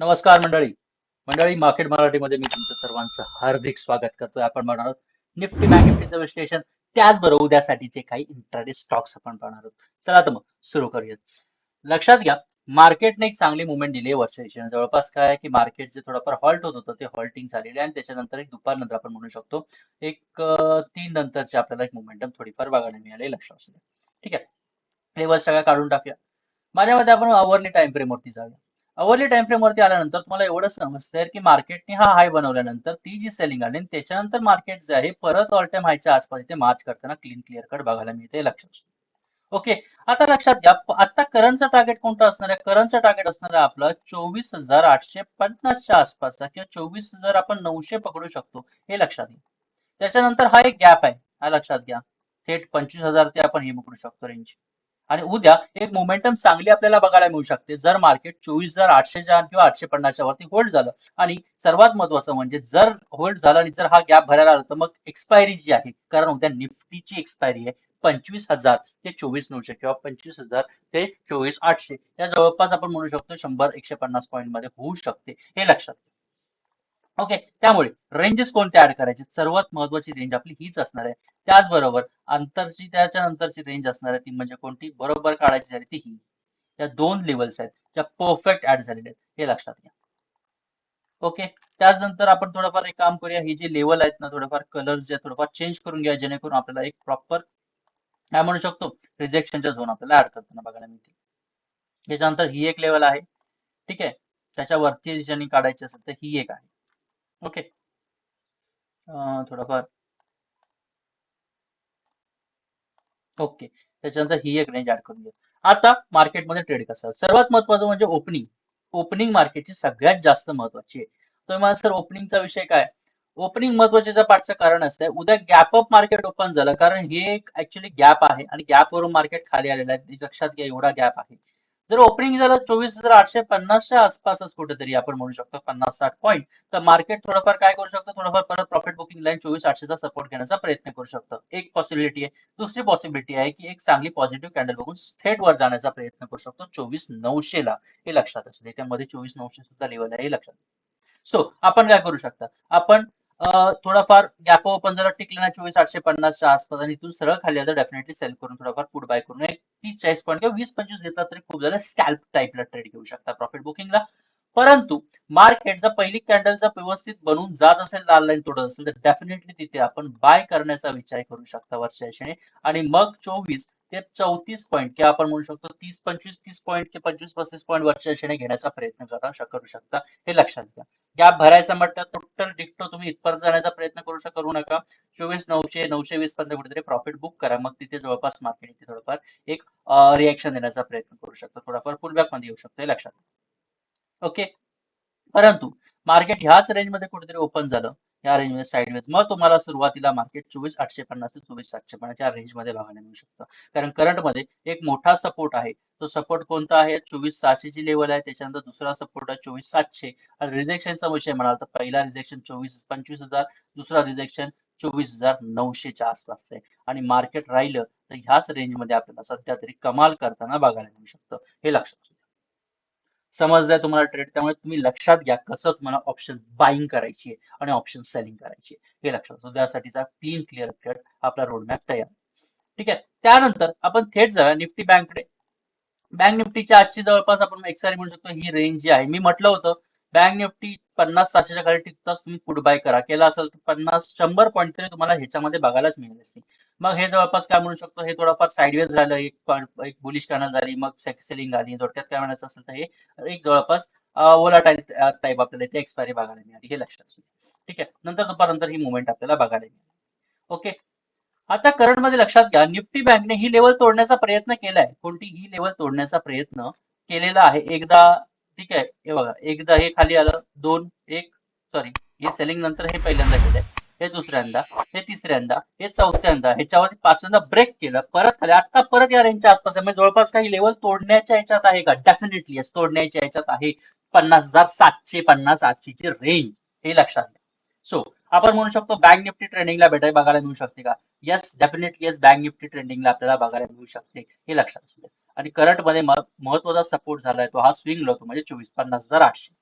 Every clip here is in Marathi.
नमस्कार मंडळी. मंडळी मार्केट मराठीमध्ये मी तुमचं सर्वांचं हार्दिक स्वागत करतोय. आपण पाहणार आहोत निफ्टी बँक निफ्टीचं विश्लेषण. त्याचबरोबर उद्यासाठीचे काही इंट्राडे स्टॉक्स आपण पाहणार आहोत. चला तर मग सुरू करूयात. लक्षात घ्या मार्केटने एक चांगली मुवमेंट दिली आहे वर्षा जवळपास काय आहे की मार्केट जे थोडंफार हॉल्ट होत होतं ते हॉल्टिंग झालेले आहे आणि त्याच्यानंतर एक दुपारनंतर आपण म्हणू शकतो एक तीन नंतरची आपल्याला एक मोमेंटम थोडीफार बघायला मिळाली लक्षात असू ठीक आहे. लेवल सगळ्या काढून टाकूया. माझ्या मते आपण अवरली टाइम फ्रेमवरती जाऊया. अवरली टाइम फ्रेम वरती आल्यानंतर तुम्हाला एवढं समजतंय की मार्केटने हा हाय बनवल्यानंतर ती जी सेलिंग आली आणि त्याच्यानंतर मार्केट जे आहे परत ऑल टाइम हायच्या आसपास इथे मार्च करताना क्लीन क्लिअर कट बघायला मिळते लक्षात ओके आता लक्षात घ्या आता करंटचं टार्गेट कोणतं असणार आहे? करंटचं टार्गेट असणार आहे आपलं चोवीस हजार आठशे पन्नासच्या आसपासचा किंवा चोवीस हजार आपण नऊशे पकडू शकतो हे लक्षात घ्या. त्याच्यानंतर हा एक गॅप आहे हा लक्षात घ्या. थेट पंचवीस हजार ते आपण हे पकडू शकतो रेंज आणि उद्या एक मोमेंटम चांगली आपल्याला बघायला मिळू शकते. जर मार्केट चोवीस हजार आठशेच्या किंवा आठशे पन्नासच्या वरती होल्ड झालं आणि सर्वात महत्वाचं म्हणजे जर होल्ड झालं आणि जर हा गॅप भरायला आला तर मग एक्सपायरी जी आहे कारण उद्या निफ्टीची एक्सपायरी आहे पंचवीस हजार ते चोवीस नऊशे किंवा पंचवीस हजार ते चोवीस आठशे. या जवळपास आपण म्हणू शकतो शंभर एकशे पन्नास पॉईंटमध्ये होऊ शकते. हे लक्षात घ्या. ओके त्यामुळे रेंजेस कोणते ऍड करायचे? सर्वात महत्वाची रेंज आपली हीच असणार आहे. त्याचबरोबर अंतरची त्याच्या नंतरची रेंज असणार आहे ती म्हणजे कोणती? बरोबर काढायची झाली ती ही. या दोन लेवल्स आहेत त्या परफेक्ट ऍड झालेल्या आहेत हे लक्षात घ्या. ओके त्याचनंतर आपण थोडंफार एक काम करूया. ही जे लेवल आहेत ना थोडंफार कलर जे थोडंफार चेंज करून घ्या जेणेकरून आपल्याला एक प्रॉपर काय म्हणू शकतो? रिजेक्शनच्या झोन आपल्याला ऍड करताना बघायला मिळतील. त्याच्यानंतर ही एक लेवल आहे. ठीक आहे? त्याच्यावरती ज्यांनी काढायची असेल तर ही एक आहे. ओके. अं, थोडंफार. ओके. त्याच्यानंतर ही एक रेंज ऍड करून घेऊ आता मार्केटमध्ये ट्रेड कसा? सर्वात महत्वाचं म्हणजे ओपनिंग ओपनिंग मार्केटची सगळ्यात जास्त महत्वाची आहे. तर मला सर ओपनिंगचा विषय काय? ओपनिंग महत्त्वाच्या पाठचं कारण असं आहे उद्या गॅप अप मार्केट ओपन झालं. कारण हे एक ऍक्च्युली गॅप आहे आणि गॅपवरून मार्केट खाली आलेलं आहे. लक्षात घ्या एवढा गॅप आहे. जर ओपनिंग झालं चोवीस हजार आठशे पन्नासच्या आसपासच कुठेतरी आपण म्हणू शकतो पन्नास साठ पॉईंट तर मार्केट थोडंफार काय करू शकतं? थोडंफार परत प्रॉफिट बुकिंग लाईन चोवीस आठशेचा सपोर्ट घेण्याचा प्रयत्न करू शकतं. एक पॉसिबिलिटी आहे. दुसरी पॉसिबिलिटी आहे की एक चांगली पॉझिटिव्ह कॅन्डल बघून थेट वर जाण्याचा प्रयत्न करू शकतो चोवीस नऊशेला हे लक्षात असू दे. त्यामध्ये चोवीस नऊशे सुद्धा लेवल आहे हे लक्षात. सो आपण काय करू शकता? आपण थोडाफार गॅप ओपन जर टिकले ना चोवीस आठशे पन्नासच्या आसपास आणि इथून सरळ खाली तर डेफिनेटली सेल करून थोडाफार पुट बाय करून. एक तीस चाळीस पॉईंट किंवा वीस पंचवीस घेतला तरी खूप झालं स्कॅल्प टाईपला ट्रेड घेऊ शकता प्रॉफिट बुकिंगला परंतु मार्केट जर पहिली कॅन्डलचा व्यवस्थित बनून जात असेल लाल लाईन तोडत असेल तर डेफिनेटली तिथे आपण बाय करण्याचा विचार करू शकता वरच्या दिशेने. आणि मग चोवीस ते चौतीस पॉईंट किंवा आपण म्हणू शकतो तीस पंचवीस तीस पॉईंट किंवा पंचवीस पस्तीस पॉईंट वरच्या दिशेने घेण्याचा प्रयत्न करा करू शकता. हे लक्षात घ्या. गॅप भरायचा म्हटलं टोटल डिक्टो तुम्ही इथपर्यंत जाण्याचा प्रयत्न करू शकता करू नका. चोवीस नऊशे नऊशे वीस पर्यंत कुठेतरी प्रॉफिट बुक करा. मग तिथे जवळपास मार्केट इथे थोडंफार एक रिएक्शन देण्याचा प्रयत्न करू शकतो. थोडाफार पुलबॅकमध्ये येऊ शकतो हे लक्षात. ओके परंतु मार्केट ह्याच रेंजमध्ये कुठेतरी ओपन झालं. या रेंजमध्ये साईडवेज मग तुम्हाला सुरुवातीला मार्केट चोवीस आठशे पन्नास ते चोवीस सातशे पन्नास या रेंजमध्ये बघायला मिळू शकतं. कारण करंटमध्ये एक मोठा सपोर्ट आहे. तो सपोर्ट कोणता आहे? चोवीस सहाशेची लेवल आहे. त्याच्यानंतर दुसरा सपोर्ट आहे चोवीस सातशे. आणि रिजेक्शनचा विषय म्हणाल तर पहिला रिजेक्शन चोवीस पंचवीस हजार. दुसरा रिजेक्शन चोवीस हजार नऊशेच्या आसपास आहे. आणि मार्केट राहिलं तर ह्याच रेंजमध्ये आपल्याला सध्या तरी कमाल करताना बघायला मिळू शकतं. हे लक्षात समजलंय तुम्हाला ट्रेड त्यामुळे तुम्ही लक्षात घ्या कसं तुम्हाला ऑप्शन बाईंग करायची आहे आणि ऑप्शन सेलिंग करायची आहे. हे लक्षात असू त्यासाठीचा क्लीन क्लिअर कट आपला रोडमॅप तयार ठीक आहे. त्यानंतर आपण थेट जाऊया निफ्टी बँककडे बँक निफ्टीच्या आजची जवळपास आपण एक्सआर म्हणू शकतो ही रेंज जी आहे. मी म्हटलं होतं बँक निफ्टी पन्नास सहाशेच्या खाली टिकताच तुम्ही पुट बाय करा. केला असेल तर पन्नास शंभर पॉईंट तरी तुम्हाला ह्याच्यामध्ये बघायलाच मिळेल असते मग हे जवळपास काय म्हणू शकतो हे थोडंफार साईडवेज झालं एक एक बुलिश कॅनल झाली मग सेलिंग आली थोडक्यात काय म्हणायचं असेल तर हे एक जवळपास ओलाटाईल टाईप आपल्याला इथे एक्सपायरी बघायला मिळाली. हे लक्षात ठीक आहे? नंतर दुपारनंतर ही मुवमेंट आपल्याला बघायला मिळाली. ओके आता करंटमध्ये लक्षात घ्या निफ्टी बँकने ही लेवल तोडण्याचा प्रयत्न केलाय. कोणती? ही लेवल तोडण्याचा प्रयत्न केलेला आहे. एकदा ठीक आहे हे बघा एकदा हे खाली आलं दोन एक सॉरी हे सेलिंग नंतर हे पहिल्यांदा केलंय हे दुसऱ्यांदा हे तिसऱ्यांदा हे चौथ्यांदा ह्याच्यावरती पाचव्यांदा ब्रेक केलं परत खाली आता परत या रेंजच्या आसपास आहे. म्हणजे जवळपास काही लेवल तोडण्याच्या ह्याच्यात आहे का? डेफिनेटली तोडण्याच्या ह्याच्यात आहे. पन्नास हजार सातशे पन्नास आठशेची रेंज हे लक्षात घ्या. सो आपण म्हणू शकतो बँक निफ्टी ट्रेडिंगला भेटाय बघायला मिळू शकते का? Yes definitely yes bank nifty ट्रेंडिंगला आपल्याला बघायला मिळू शकते हे लक्षात असू दे आणि करंटमध्ये महत्त्वाचा सपोर्ट झालाय तो हा स्विंग लो म्हणजे चोवीस पन्नास हजार आठशे.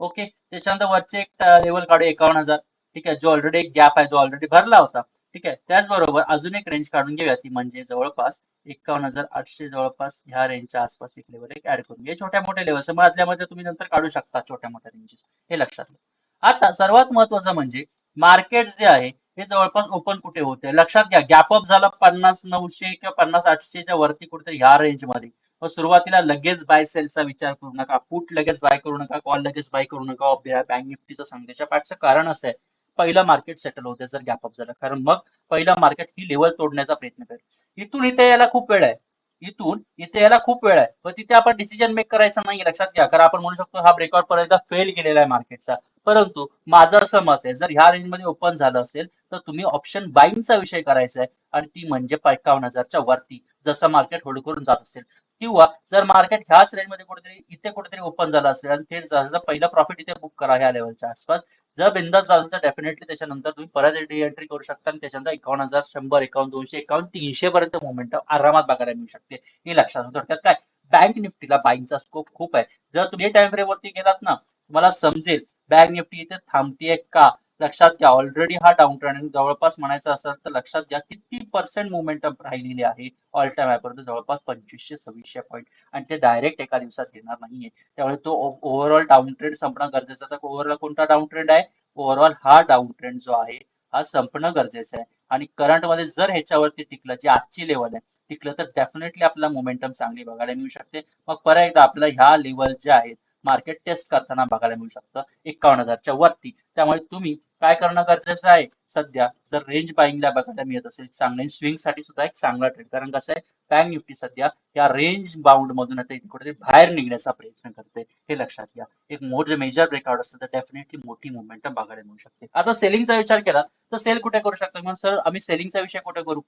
ओके त्याच्यानंतर वरचे एक लेवल काढू एकावन्न हजार. ठीक आहे? जो ऑलरेडी एक गॅप आहे जो ऑलरेडी भरला होता. ठीक आहे? त्याचबरोबर अजून एक रेंज काढून घेऊया ती म्हणजे जवळपास एकावन्न हजार आठशे जवळपास ह्या रेंजच्या आसपास एक लेवल एक ऍड करून घ्या छोट्या मोठ्या लेवल मधल्यामध्ये तुम्ही नंतर काढू शकता छोट्या मोठ्या रेंजेस हे लक्षात घ्या आता सर्वात महत्वाचं म्हणजे मार्केट जे आहे हे जवळपास ओपन कुठे होते लक्षात घ्या गॅप अप झाला पन्नास नऊशे किंवा पन्नास आठशेच्या वरती कुठेतरी ह्या रेंजमध्ये. मग सुरुवातीला लगेच बाय सेलचा विचार करू नका पुट लगेच बाय करू नका कॉल लगेच बाय करू नका बँक निफ्टीचा संदेशा पाठचं कारण असं आहे पहिलं मार्केट सेटल होते जर गॅप अप झालं. कारण मग पहिलं मार्केट ही लेवल तोडण्याचा प्रयत्न करेल. इथून इथे यायला खूप वेळ आहे. इथून इथे यायला खूप वेळ आहे. पण तिथे आपण डिसिजन मेक करायचं नाही लक्षात घ्या. कारण आपण म्हणू शकतो हा ब्रेकआउट पर्यंत फेल गेलेला आहे मार्केटचा परंतु माझं असं मत आहे जर ह्या रेंजमध्ये ओपन झालं असेल तर तुम्ही ऑप्शन बाईंगचा विषय करायचा आहे. आणि ती म्हणजे एकावन्न हजारच्या वरती जसं मार्केट होल्ड करून जात असेल. किंवा जर मार्केट ह्याच रेंजमध्ये कुठेतरी इथे कुठेतरी ओपन झालं असेल आणि ते झालं पहिलं प्रॉफिट इथे बुक करा ह्या लेवलच्या आसपास. जर बिंदास झालं तर डेफिनेटली त्याच्यानंतर तुम्ही परत एंट्री करू शकता आणि त्याच्यानंतर एकावन्न हजार शंभर एकावन्न दोनशे एकावन्न तीनशे पर्यंत मुवमेंट आरामात बघायला मिळू शकते. हे लक्षात होतं थोडक्यात काय? बँक निफ्टीला बाईंगचा स्कोप खूप आहे. जर तुम्ही टाइम फ्रेमवरती गेलात ना तुम्हाला समजेल बँक निफ्टी इथे थांबतीये का? लक्षात घ्या ऑलरेडी हा डाऊन ट्रेंड जवळपास म्हणायचं असेल तर लक्षात घ्या किती पर्सेंट मुवमेंटम राहिलेली आहे ऑल टाइम पर्यंत? जवळपास पंचवीसशे सव्वीसशे पॉईंट आणि ते डायरेक्ट एका दिवसात येणार नाहीये. त्यामुळे तो ओव्हरऑल डाऊन ट्रेंड संपणं गरजेचं तर ओव्हरऑल कोणता डाऊन ट्रेंड आहे? ओव्हरऑल हा डाऊन ट्रेंड जो आहे हा संपणं गरजेचं आहे. आणि करंटमध्ये जर ह्याच्यावरती टिकलं जी आजची लेवल आहे टिकलं तर डेफिनेटली आपल्याला मोमेंटम चांगली बघायला मिळू शकते. मग परत एकदा आपल्याला ह्या लेवल जे आहेत मार्केट टेस्ट करताना बघायला मिळू शकतं. एकावन्न हजारच्या वरती. त्यामुळे तुम्ही काय करणं गरजेचं आहे? सध्या जर रेंज बाईंगला बघायला मिळत असेल चांगले स्विंगसाठी सुद्धा एक चांगला ट्रेड कारण कसं आहे? बँक निफ्टी सध्या या रेंज बाउंड मधून आता कुठेतरी बाहेर निघण्याचा प्रयत्न करते. हे लक्षात घ्या. एक मोठे मेजर ब्रेकआउट असेल तर डेफिनेटली मोठी मुवमेंट बघायला मिळू शकते. आता सेलिंगचा विचार केला तर सेल कुठे करू शकतो? म्हणून सर आम्ही सेलिंगचा विषय कुठे करू?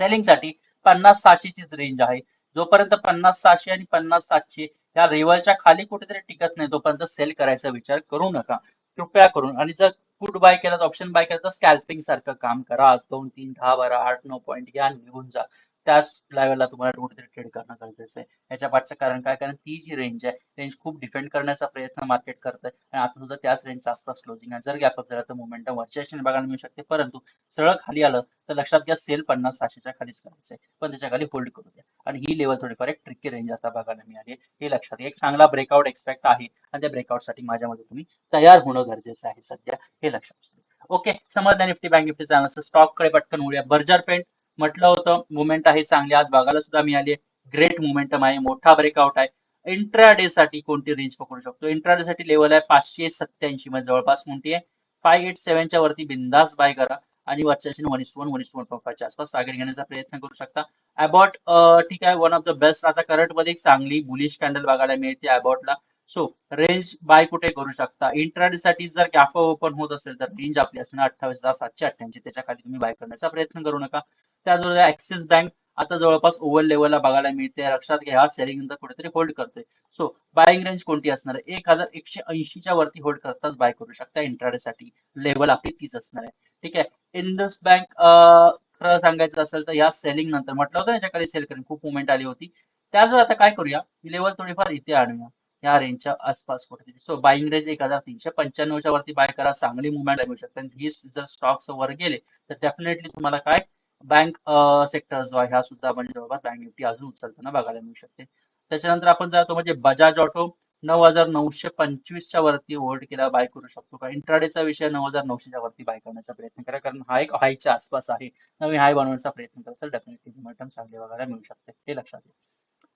सेलिंगसाठी पन्नास सहाशेचीच रेंज आहे. जोपर्यंत पन्नास सहाशे आणि पन्नास सातशे या लेवलच्या खाली कुठेतरी टिकत नाही तोपर्यंत सेल करायचा विचार करू नका. कृपया करून. आणि जर पुट बाय केला तर ऑप्शन बाय केला तर स्कॅल्पिंग सारखं काम करा. दोन तीन दहा बारा आठ नऊ पॉईंट घ्या निघून जा. त्याच लेवलला तुम्हाला कुठेतरी ट्रेड करणं गरजेचं आहे. याच्या पाठचं कारण काय? कारण ती जी रेंज आहे रेंज खूप डिफेंड करण्याचा प्रयत्न मार्केट करत आहे. आणि आता सुद्धा त्याच रेंज आसपास क्लोजिंग आहे. जर गॅप अप झाला तर मुवमेंटम वरच्या बघायला मिळू शकते. परंतु सरळ खाली आलं तर लक्षात घ्या सेल पन्नास सहाशेच्या खालीच करायचं आहे पण त्याच्याखाली होल्ड करू द्या. आणि ही लेवल थोडीफार एक ट्रिकी रेंज आता बघायला मिळाली हे लक्षात घ्या. एक चांगला ब्रेकआउट एक्सपेक्ट आहे. आणि त्या ब्रेकआउटसाठी माझ्यामध्ये तुम्ही तयार होणं गरजेचं आहे सध्या. हे लक्षात ओके समजलं निफ्टी बँक निफ्टीचा चांगलं स्टॉककडे पटकन होऊया बर्जर पेंट म्हटलं होतं. मुवमेंट आहे चांगली. आज बघायला सुद्धा मिळाली ग्रेट मुवमेंटम आहे. मोठा ब्रेकआउट आहे. इंट्राडे साठी कोणती रेंज पकडू शकतो? इंट्राडे साठी लेवल आहे पाचशे सत्याऐंशी मध्ये जवळपास कोणती आहे? फाय एट सेव्हनच्या वरती बिंदास बाय करा. आणि वरच्या one is one one is one पॉईंटच्या आसपास टार्गेट घेण्याचा प्रयत्न करू शकता. अबॉट ठीक आहे. वन ऑफ द बेस्ट आता करंटमध्ये एक चांगली बुलिश कॅन्डल बघायला मिळते अबॉटला सो रेंज बाय कुठे करू शकता? इंट्राडे साठी जर गॅप ओपन होत असेल तर रेंज आपली असणार अठ्ठावीस हजार सातशे अठ्ठ्याऐंशी. त्याच्याखाली तुम्ही बाय करण्याचा प्रयत्न करू नका. त्याचबरोबर ऍक्सिस बँक आता जवळपास ओव्हर लेवलला बघायला मिळते लक्षात घ्या सेलिंग नंतर कुठेतरी होल्ड करते सो बाईंग रेंज कोणती असणार आहे? एक हजार एकशे ऐंशीच्या वरती होल्ड करताच बाय करू शकता इंट्राडे साठी. लेवल आपली तीच असणार आहे. ठीक आहे. इंडस बँक खरं सांगायचं असेल तर या सेलिंग नंतर म्हटलं होतं याच्याकडे सेल करेन खूप मुवमेंट आली होती. त्याचवेळी आता काय करूया? लेवल थोडीफार इथे आणूया. या रेंजच्या आसपास कुठेतरी. सो बाईंग रेंज एक हजार तीनशे पंच्याण्णवच्या वरती बाय करा. चांगली मुवमेंट मिळू शकते. ही जर स्टॉक्स वर गेले तर डेफिनेटली तुम्हाला काय? बँक सेक्टर जो आहे हा सुद्धा म्हणजे जवळपास बँक निफ्टी अजून उचलताना बघायला मिळू शकते. त्याच्यानंतर आपण जातो म्हणजे बजाज ऑटो नऊ हजार नऊशे पंचवीसच्या वरती होल्ड केला बाय करू शकतो. का इंट्राडेचा विषय नऊ हजार नऊशेच्या वरती बाय करण्याचा प्रयत्न करा. कारण हा एक हायच्या आसपास आहे. नवीन हाय बनवण्याचा प्रयत्न करा. तर डेफिनेटली मोमेंटम चांगले बघायला मिळू शकते. हे लक्षात घ्या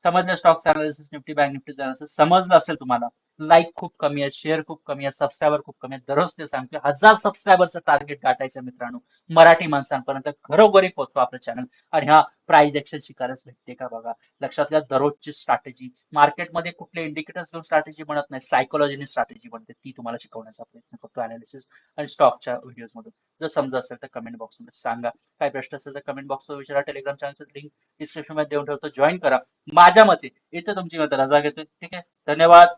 समजलं stock analysis nifty bank nifty समजलं असेल तुम्हाला लाईक खूप कमी आहे शेअर खूप कमी आहे सबस्क्रायबर खूप कमी आहे दररोज ते सांगतो हजार सबस्क्रायबरचं टार्गेट गाठायचं मित्रांनो. मराठी माणसांपर्यंत घरोघरी पोहोचवा आपलं चॅनल आणि हा प्राइस ऍक्शन शिकायलाच भेटते का बघा? लक्षात घ्या दररोजची स्ट्रॅटेजी मार्केटमध्ये कुठले इंडिकेटर्स घेऊन स्ट्रॅटेजी बनत नाही सायकोलॉजीने स्ट्रॅटेजी बनते. ती तुम्हाला शिकवण्याचा प्रयत्न करतो अनालिसिस आणि स्टॉकच्या व्हिडिओजमधून जर समजा असेल तर कमेंट बॉक्समध्ये सांगा. काय प्रश्न असेल तर कमेंट बॉक्सवर विचारा. टेलिग्राम चॅनलचं लिंक डिस्क्रिप्शनमध्ये देऊन ठेवतो. जॉईन करा. माझ्या मते इथे तुमची मत रजा घेतोय. ठीक आहे? धन्यवाद.